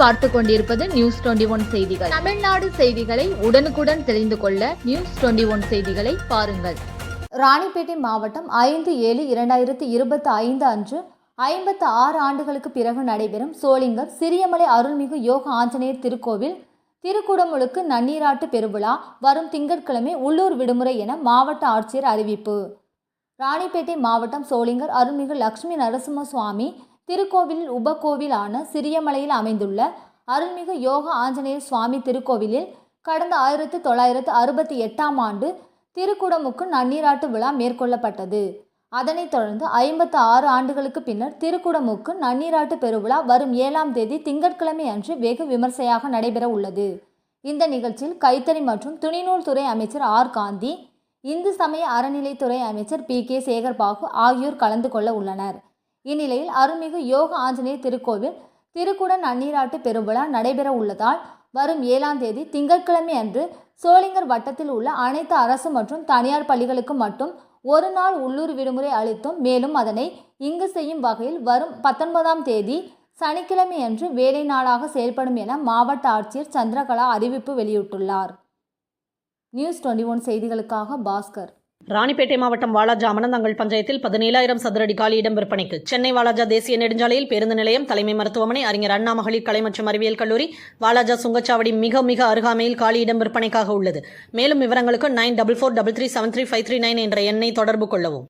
பார்த்து கொண்டிருப்பது news twenty one செய்திகள். தமிழ்நாடு செய்திகளை உடனுக்குடன் தெரிந்து கொள்ள நியூஸ் டுவெண்டி ஒன் செய்திகளை பாருங்கள். ராணிப்பேட்டை மாவட்டம் ஐந்து ஏழு இரண்டாயிரத்தி இருபத்தி ஐந்து அன்று ஐம்பத்து ஆறு ஆண்டுகளுக்கு பிறகு நடைபெறும் சோளிங்கர் சிறியமலை அருள்மிகு யோக ஆஞ்சநேயர் திருக்கோவில் திருக்குடமுழுக்கு நன்னீராட்டு பெருவிழா வரும் திங்கட்கிழமை உள்ளூர் விடுமுறை என மாவட்ட ஆட்சியர் அறிவிப்பு. ராணிப்பேட்டை மாவட்டம் சோளிங்கர் அருள்மிகு லக்ஷ்மி நரசிம்ம சுவாமி திருக்கோவிலில் உபகோவிலான சிறியமலையில் அமைந்துள்ள அருள்மிகு யோக ஆஞ்சநேயர் சுவாமி திருக்கோவிலில் கடந்த ஆயிரத்து தொள்ளாயிரத்து அறுபத்தி எட்டாம் ஆண்டு திருக்குடமுக்கு நன்னீராட்டு விழா மேற்கொள்ளப்பட்டது. அதனைத் தொடர்ந்து ஐம்பத்து ஆறு ஆண்டுகளுக்கு பின்னர் திருக்குடமுக்கு நன்னீராட்டு பெருவிழா வரும் ஏழாம் தேதி திங்கட்கிழமை அன்று வெகு விமர்சையாக நடைபெற உள்ளது. இந்த நிகழ்ச்சியில் கைத்தறி மற்றும் துணிநூல் துறை அமைச்சர் ஆர். காந்தி இந்து சமய அறநிலைத்துறை அமைச்சர் பி. கே. சேகர்பாபு ஆகியோர் கலந்து கொள்ள உள்ளனர். இந்நிலையில் அருள்மிகு யோக ஆஞ்சநேயர் திருக்கோவில் திருக்குட நன்னீராட்டு பெருவிழா நடைபெற உள்ளதால் வரும் ஏழாம் தேதி திங்கட்கிழமை அன்று சோளிங்கர் வட்டத்தில் உள்ள அனைத்து அரசு மற்றும் தனியார் பள்ளிகளுக்கு மட்டும் ஒரு நாள் உள்ளூர் விடுமுறை அளித்தும் மேலும் அதனை இங்கு செய்யும் வகையில் வரும் பத்தொன்பதாம் தேதி சனிக்கிழமை அன்று வேலை நாளாக செயல்படும் என மாவட்ட ஆட்சியர் சந்திரகலா அறிவிப்பு வெளியிட்டுள்ளார். நியூஸ் டுவெண்ட்டி ஒன் செய்திகளுக்காக பாஸ்கர். ராணிப்பேட்டை மாவட்டம் வாலாஜா அமனந்தங்கள் பஞ்சாயத்தில் பதினேழாயிரம் சதுரடி காலி இடம் விற்பனைக்கு. சென்னை வாலாஜா தேசிய நெடுஞ்சாலையில் பேருந்து நிலையம் தலைமை மருத்துவமனை அறிஞர் அண்ணா மகளிர் கலை மற்றும் அறிவியல் கல்லூரி வாலாஜா சுங்கச்சாவடி மிக மிக அருகாமையில் காலி இடம் விற்பனைக்காக உள்ளது. மேலும் விவரங்களுக்கு nine double four double three seven three five three nine என்ற எண்ணை தொடர்பு கொள்ளவும்.